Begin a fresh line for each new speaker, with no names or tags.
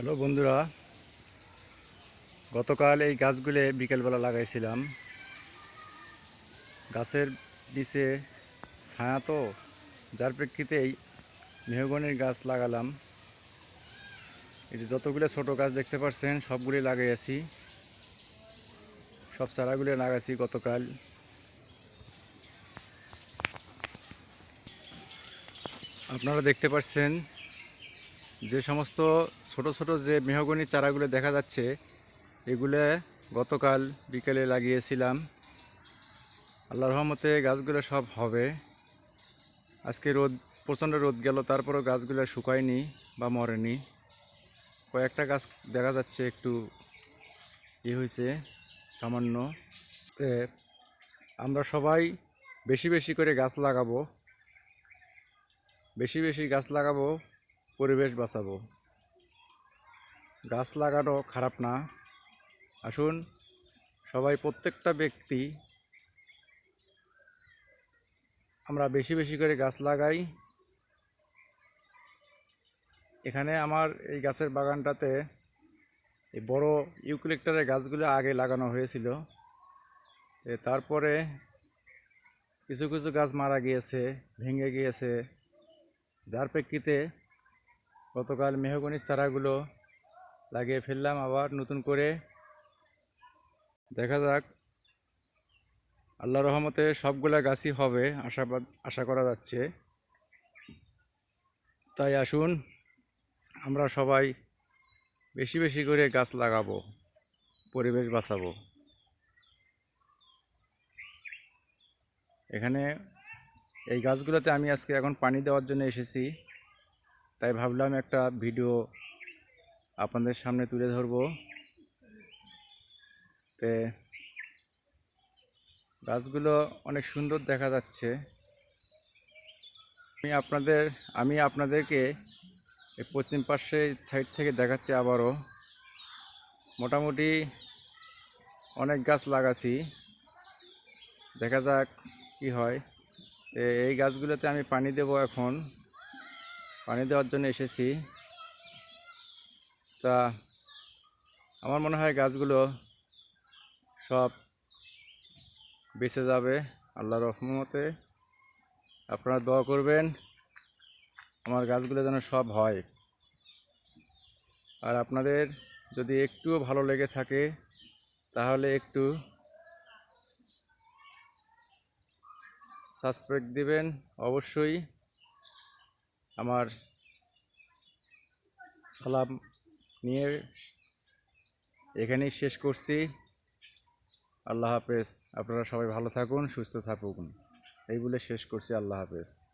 Hello বন্ধুরা, গতকাল এই গাছগুলো বিকেলবেলা লাগাইছিলাম। গাছের নিচে ছায়া তো, যার প্রেক্ষিতেই মেহগনির গাছ লাগালাম। যে যতগুলো ছোট গাছ দেখতে পাচ্ছেন সবগুলি লাগাইয়াছি সব চারাগুলো লাগাইছি গতকাল। আপনারা দেখতে পাচ্ছেন যে সমস্ত ছোট ছোট যে মেহগনি চারাগুলো দেখা যাচ্ছে, এগুলো গতকাল বিকেলে লাগিয়েছিলাম। আল্লাহর রহমতে গাছগুলো সব হবে। আজকে রোদ, প্রচণ্ড রোদ গেল, তারপরেও গাছগুলো শুকায়নি বা মরেনি। কয়েকটা গাছ দেখা যাচ্ছে একটু ই হয়েছে, সামান্য। আমরা সবাই বেশি বেশি করে গাছ লাগাবো। বেশি বেশি গাছ লাগাবো। পরিবেশ বাঁচাবো। গাছ লাগানো খারাপ না। আসুন, সবাই প্রত্যেকটা ব্যক্তি আমরা বেশি বেশি করে গাছ লাগাই। এখানে আমার এই গাছের বাগানটাতে এই বড় ইউক্লিপ্টারের গাছগুলো আগে লাগানো হয়েছিল। তারপরে কিছু কিছু গাছ মারা গিয়েছে, ভেঙে গিয়েছে। যার প্রেক্ষিতে গতকাল মেহগনির চারাগুলো লাগিয়ে ফেললাম, আবার নতুন করে। দেখা যাক। আল্লাহ রহমতে সবগুলা গাছই হবে আশাবাদ আশা করা যাচ্ছে। তাই আসুন, আমরা সবাই বেশি বেশি করে গাছ লাগাবো, পরিবেশ বাঁচাবো। এখানে এই গাছগুলোতে আমি আজকে এখন পানি দেওয়ার জন্য এসেছি। তাই ভাবলাম একটা ভিডিও আপনাদের সামনে তুলে ধরব। তে গাছগুলো অনেক সুন্দর দেখা যাচ্ছে। আমি আপনাদের, আমি আপনাদেরকে এই পশ্চিম পাশে সাইড থেকে দেখাচ্ছি আবারও। মোটামুটি অনেক গাছ লাগাছি। দেখা যাক কি হয়। এই গাছগুলোতে আমি পানি দেব এখন। পানি দেওয়ার জন্য এসেছি। তা আমার মনে হয় গাছগুলো সব বেঁচে যাবে আল্লাহর রহমতে। আপনারা দোয়া করবেন আমার গাছগুলো যেন সব হয়। আর আপনাদের যদি একটুও ভালো লেগে থাকে, তাহলে একটু সাবস্ক্রাইব দিবেন। অবশ্যই আমার সালাম নিয়ে এখানেই শেষ করছি। আল্লাহ হাফেজ। আপনারা সবাই ভালো থাকুন, সুস্থ থাকুন। এই বলে শেষ করছি। আল্লাহ হাফেজ।